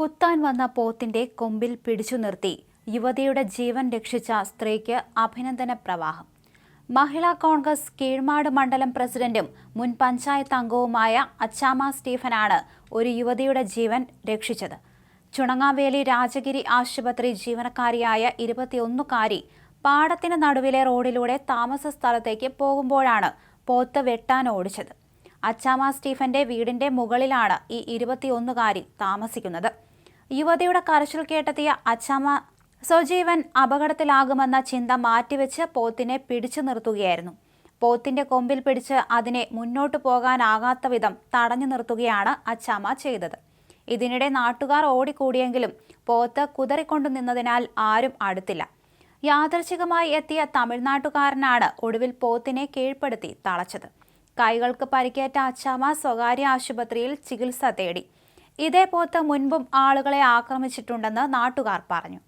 കുത്താൻ വന്ന പോത്തിന്റെ കൊമ്പിൽ പിടിച്ചു നിർത്തി. യുവതിയുടെ ജീവൻ രക്ഷിച്ച സ്ത്രീക്ക് അഭിനന്ദന പ്രവാഹം. മഹിളാ കോൺഗ്രസ് കീഴ്മാട് മണ്ഡലം പ്രസിഡന്റും മുൻ പഞ്ചായത്ത് അംഗവുമായ അച്ചാമ സ്റ്റീഫനാണ് ഒരു യുവതിയുടെ ജീവൻ രക്ഷിച്ചത്. ചുണങ്ങാവേലി രാജഗിരി ആശുപത്രി ജീവനക്കാരിയായ ഇരുപത്തിയൊന്നുകാരി പാടത്തിന് നടുവിലെ റോഡിലൂടെ താമസ സ്ഥലത്തേക്ക് പോകുമ്പോഴാണ് പോത്ത് വെട്ടാൻ ഓടിച്ചത്. അച്ചാമ സ്റ്റീഫന്റെ വീടിന്റെ മുകളിലാണ് ഈ ഇരുപത്തിയൊന്നുകാരി താമസിക്കുന്നത്. യുവതിയുടെ കരച്ചിൽ കേട്ടെത്തിയ അച്ചാമ സ്വജീവൻ അപകടത്തിലാകുമെന്ന ചിന്ത മാറ്റിവെച്ച് പോത്തിനെ പിടിച്ചു നിർത്തുകയായിരുന്നു. പോത്തിന്റെ കൊമ്പിൽ പിടിച്ച് അതിനെ മുന്നോട്ടു പോകാനാകാത്ത വിധം തടഞ്ഞു നിർത്തുകയാണ് അച്ചാമ ചെയ്തത്. ഇതിനിടെ നാട്ടുകാർ ഓടിക്കൂടിയെങ്കിലും പോത്ത് കുതറിക്കൊണ്ടു നിന്നതിനാൽ ആരും അടുത്തില്ല. യാദർശികമായി എത്തിയ തമിഴ്നാട്ടുകാരനാണ് ഒടുവിൽ പോത്തിനെ കീഴ്പ്പെടുത്തി തളച്ചത്. കൈകൾക്ക് പരിക്കേറ്റ അച്ചാമ സ്വകാര്യ ആശുപത്രിയിൽ ചികിത്സ തേടി. ഇതേ പോത്ത് മുൻപും ആളുകളെ ആക്രമിച്ചിട്ടുണ്ടെന്ന് നാട്ടുകാർ പറഞ്ഞു